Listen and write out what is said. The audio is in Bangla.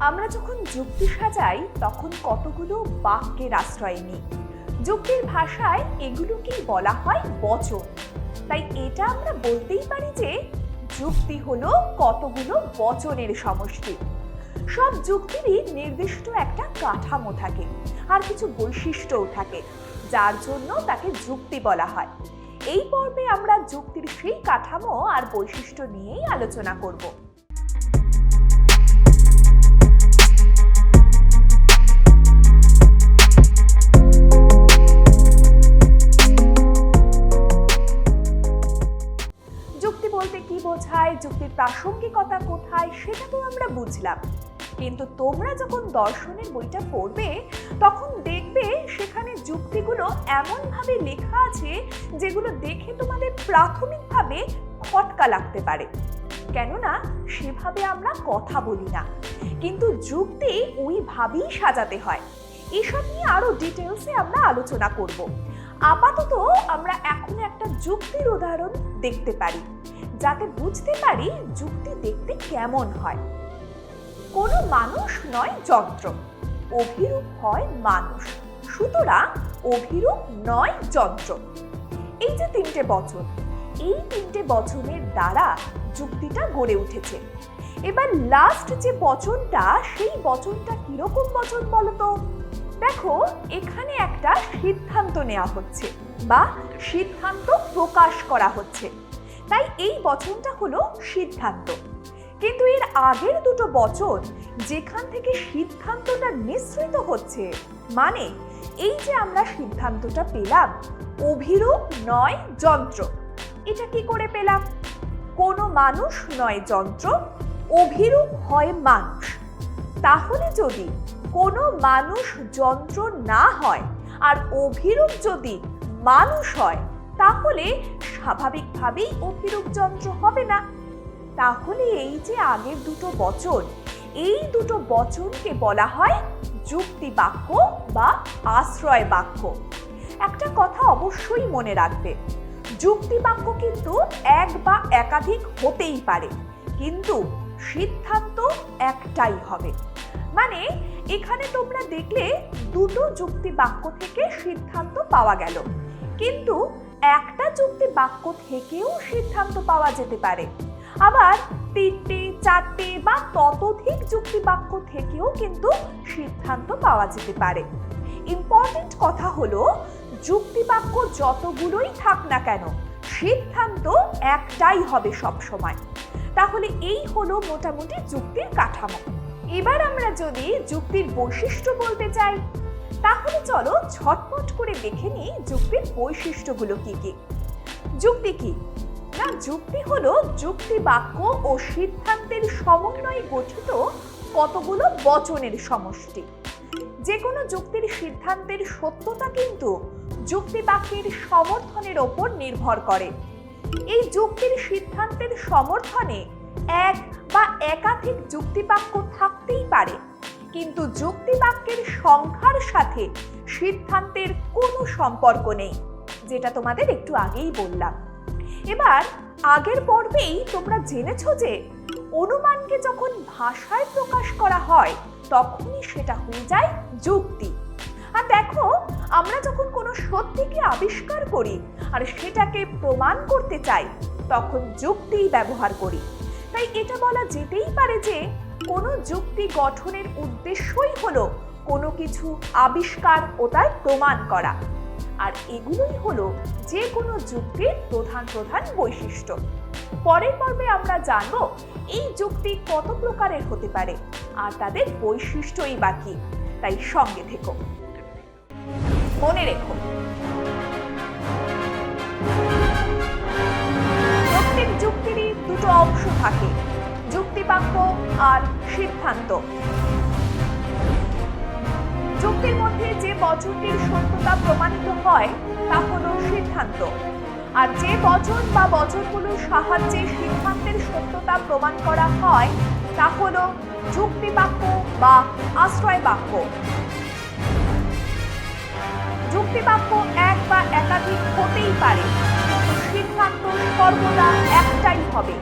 আমরা যখন যুক্তি সাজাই, তখন কতগুলো বাক্যের আশ্রয় নিই। যুক্তির ভাষায় এগুলোকেই বলা হয় বচন। তাই এটা আমরা বলতেই পারি যে, যুক্তি হলো কতগুলো বচনের সমষ্টি। সব যুক্তিরই নির্দিষ্ট একটা কাঠামো থাকে, আর কিছু বৈশিষ্ট্যও থাকে, যার জন্য তাকে যুক্তি বলা হয়। এই পর্বে আমরা যুক্তির সেই কাঠামো আর বৈশিষ্ট্য নিয়েই আলোচনা করব। যুক্তি বলতে কি বোঝায়, যুক্তির প্রাসঙ্গিকতা কোথায়, সেটা তো আমরা বুঝলাম। কিন্তু তোমরা যখন দর্শনের বইটা পড়বে, তখন দেখবে সেখানে যুক্তিগুলো এমনভাবে লেখা আছে যেগুলো দেখে তোমাদের প্রাথমিকভাবে খটকা লাগতে পারে। কেননা সেভাবে আমরা কথা বলি না। কিন্তু যুক্তি ওইভাবেই সাজাতে হয়। এসব নিয়ে আরও ডিটেলসে আমরা আলোচনা করব। আপাতত আমরা এখন একটা যুক্তির উদাহরণ দেখতে পারি, যাতে বুঝতে পারি যুক্তি দেখতে কেমন হয়। কোনো মানুষ নয় যন্ত্র, অভিরূপ হয় মানুষ। সুতরাং অভিরূপ নয় যন্ত্র। এই যে তিনটে বচন, এই তিনটে বচনের দ্বারা যুক্তিটা গড়ে উঠেছে। এবার লাস্ট যে বচনটা, সেই বচনটা কীরকম বচন বলতো? দেখো, এখানে একটা সিদ্ধান্ত নেওয়া হচ্ছে বা সিদ্ধান্ত প্রকাশ করা হচ্ছে। তাই এই বচনটা হলো সিদ্ধান্ত। কিন্তু এর আগের দুটো বচন, যেখান থেকে সিদ্ধান্তটা নিঃসৃত হচ্ছে মানে এই যে আমরা সিদ্ধান্তটা পেলাম, অভিরূপ নয় যন্ত্র। এটা কি করে পেলাম? কোনো মানুষ নয় যন্ত্র, অভিরূপ হয় মানুষ। তাহলে যদি কোনো মানুষ যন্ত্র না হয় আর অভিরূপ যদি মানুষ হয়, তাহলে স্বাভাবিকভাবেই অভিরূপ যন্ত্র হবে না। তাহলে এই যে আগের দুটো বচন, এই দুটো বচনকে বলা হয় যুক্তি বাক্য বা আশ্রয় বাক্য। একটা কথা অবশ্যই মনে রাখবে। যুক্তি বাক্য কিন্তু এক বা একাধিক হতেই পারে, কিন্তু সিদ্ধান্ত একটাই হবে। মানে এখানে তোমরা দেখলে দুটো যুক্তি বাক্য থেকে সিদ্ধান্ত পাওয়া গেল, কিন্তু একটা যুক্তি বাক্য থেকেও সিদ্ধান্ত পাওয়া যেতে পারে। আবার তিনটে, চারটে বা ততোধিক যুক্তি বাক্য থেকেও কিন্তু সিদ্ধান্ত পাওয়া যেতে পারে। ইম্পর্টেন্ট কথা হলো যুক্তি বাক্য যতগুলোই থাক না কেন, সিদ্ধান্ত একটাই হবে সব সময় তাহলে এই হলো মোটামুটি যুক্তির কাঠামো। এবার আমরা যদি যুক্তির বৈশিষ্ট্য বলতে চাই, তাহলে চলো ঝটপট করে দেখে নিই যুক্তির বৈশিষ্ট্যগুলো কি কি। যুক্তি কি? না, যুক্তি হলো যুক্তি বাক্য ও সিদ্ধান্তের সমন্বয়ে গঠিত কতগুলো বচনের সমষ্টি। যে কোনো যুক্তির সিদ্ধান্তের সত্যতা কিন্তু যুক্তি বাক্যের সমর্থনের ওপর নির্ভর করে। এই যুক্তির সিদ্ধান্তের সমর্থনে এক বা একাধিক যুক্তিবাক্য থাকতেই পারে। কিন্তু যুক্তিবাক্যের সংখ্যার সাথে সিদ্ধান্তের কোনো সম্পর্ক নেই, যেটা তোমাদের একটু আগেই বললাম। এবার আগের পর্বেই তোমরা জেনেছ যে অনুমানকে যখন ভাষায় প্রকাশ করা হয়, তখনই সেটা হয়ে যায় যুক্তি। আর দেখো, আমরা যখন কোনো সত্যিকে আবিষ্কার করি আর সেটাকে প্রমাণ করতে চাই, তখন যুক্তিই ব্যবহার করি। তাই এটা বলা যেতেই পারে যে কোনো যুক্তি গঠনের উদ্দেশ্যই হলো কোনো কিছু আবিষ্কার ও তার প্রমাণ করা। আর এগুলোই হলো যে কোনো যুক্তির প্রধান প্রধান বৈশিষ্ট্য। পরের পর্বে আমরা জানব এই যুক্তি কত প্রকারের হতে পারে, আর তাদের বৈশিষ্ট্যই বাকি তাই সঙ্গে থেকো। মনে রেখো। যুক্তিরই দুটো অংশ থাকে, যুক্তিবাক্য আর সিদ্ধান্ত। যে বচনটির সত্যতা প্রমাণিত হয়, তা হল সিদ্ধান্ত। আর যে বচন বা বচনগুলোর সাহায্যে সিদ্ধান্তের সত্যতা প্রমাণ করা হয়, তা হলো যুক্তিবাক্য বা আশ্রয় বাক্য যুক্তিবাক্য এক বা একাধিক হতেই পারে, কিন্তু সিদ্ধান্ত সর্বদা একটাই হবে।